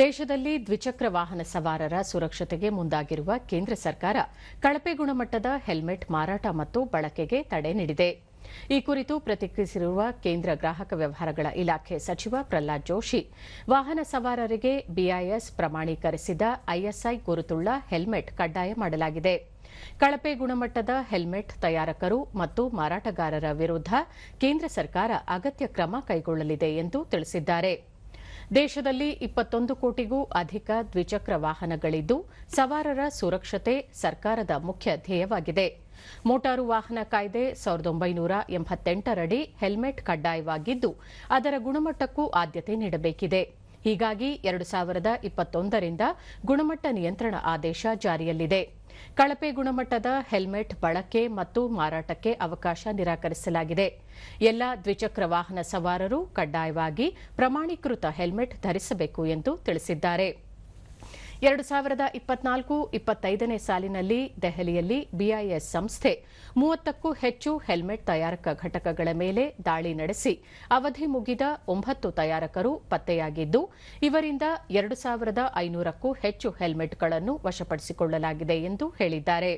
ದೇಶದಲ್ಲಿ ದ್ವಿಚಕ್ರ ವಾಹನ ಸವಾರರ ಸುರಕ್ಷತೆಗೆ ಮುಂದಾಗಿರುವ ಕೇಂದ್ರ ಸರ್ಕಾರ ಕಳಪೆ ಗುಣಮಟ್ಟದ ಹೆಲ್ಮೆಟ್ ಮಾರಾಟ ಮತ್ತು ಬಳಕೆಗೆ ತಡೆ ನೀಡಿದೆ. ಈ ಕುರಿತು ಪ್ರತಿಕ್ರಿಯಿಸಿರುವ ಕೇಂದ್ರ ಗ್ರಾಹಕ ವ್ಯವಹಾರಗಳ ಇಲಾಖೆ ಸಚಿವ ಪ್ರಹ್ಲಾದ್ ಜೋಶಿ, ವಾಹನ ಸವಾರರಿಗೆ ಬಿಐಎಸ್ ಪ್ರಮಾಣೀಕರಿಸಿದ ಐಎಸ್ಐ ಗುರುತುಳ್ಳ ಹೆಲ್ಮೆಟ್ ಕಡ್ಡಾಯ ಮಾಡಲಾಗಿದೆ. ಕಳಪೆ ಗುಣಮಟ್ಟದ ಹೆಲ್ಮೆಟ್ ತಯಾರಕರು ಮತ್ತು ಮಾರಾಟಗಾರರ ವಿರುದ್ಧ ಕೇಂದ್ರ ಸರ್ಕಾರ ಅಗತ್ಯ ಕ್ರಮ ಕೈಗೊಳ್ಳಲಿದೆ ಎಂದು ತಿಳಿಸಿದ್ದಾರೆ. ದೇಶದಲ್ಲಿ ಇಪ್ಪತ್ತೊಂದು ಕೋಟಿಗೂ ಅಧಿಕ ದ್ವಿಚಕ್ರ ವಾಹನಗಳಿದ್ದು ಸವಾರರ ಸುರಕ್ಷತೆ ಸರ್ಕಾರದ ಮುಖ್ಯ ಧ್ಯೇಯವಾಗಿದೆ. ಮೋಟಾರು ವಾಹನ ಕಾಯ್ದೆ ಸಾವಿರದ ಒಂಬೈನೂರ ಎಂಬತ್ತೆಂಟರಡಿ ಹೆಲ್ಮೆಟ್ ಕಡ್ಡಾಯವಾಗಿದ್ದು ಅದರ ಗುಣಮಟ್ಟಕ್ಕೂ ಆದ್ಯತೆ ನೀಡಬೇಕಿದೆ. ಹೀಗಾಗಿ ಎರಡು ಸಾವಿರದ ಇಪ್ಪತ್ತೊಂದರಿಂದ ಗುಣಮಟ್ಟ ನಿಯಂತ್ರಣ ಆದೇಶ ಜಾರಿಯಲ್ಲಿದೆ. ಕಳಪೆ ಗುಣಮಟ್ಟದ ಹೆಲ್ಮೆಟ್ ಬಳಕೆ ಮತ್ತು ಮಾರಾಟಕ್ಕೆ ಅವಕಾಶ ನಿರಾಕರಿಸಲಾಗಿದೆ. ಎಲ್ಲ ದ್ವಿಚಕ್ರ ವಾಹನ ಸವಾರರು ಕಡ್ಡಾಯವಾಗಿ ಪ್ರಮಾಣೀಕೃತ ಹೆಲ್ಮೆಟ್ ಧರಿಸಬೇಕು ಎಂದು ತಿಳಿಸಿದ್ದಾರೆ. ಎರಡು ಸಾವಿರದ ಇಪ್ಪತ್ನಾಲ್ಕು ಇಪ್ಪತ್ತೈದನೇ ಸಾಲಿನಲ್ಲಿ ದೆಹಲಿಯಲ್ಲಿ ಬಿಐಎಸ್ ಸಂಸ್ಥೆ ಮೂವತ್ತಕ್ಕೂ ಹೆಚ್ಚು ಹೆಲ್ಮೆಟ್ ತಯಾರಕ ಘಟಕಗಳ ಮೇಲೆ ದಾಳಿ ನಡೆಸಿ ಅವಧಿ ಮುಗಿದ ಒಂಬತ್ತು ತಯಾರಕರು ಪತ್ತೆಯಾಗಿದ್ದು, ಇವರಿಂದ ಎರಡು ಸಾವಿರದ ಐನೂರಕ್ಕೂ ಹೆಚ್ಚು ಹೆಲ್ಮೆಟ್ಗಳನ್ನು ವಶಪಡಿಸಿಕೊಳ್ಳಲಾಗಿದೆ ಎಂದು ಹೇಳಿದ್ದಾರೆ.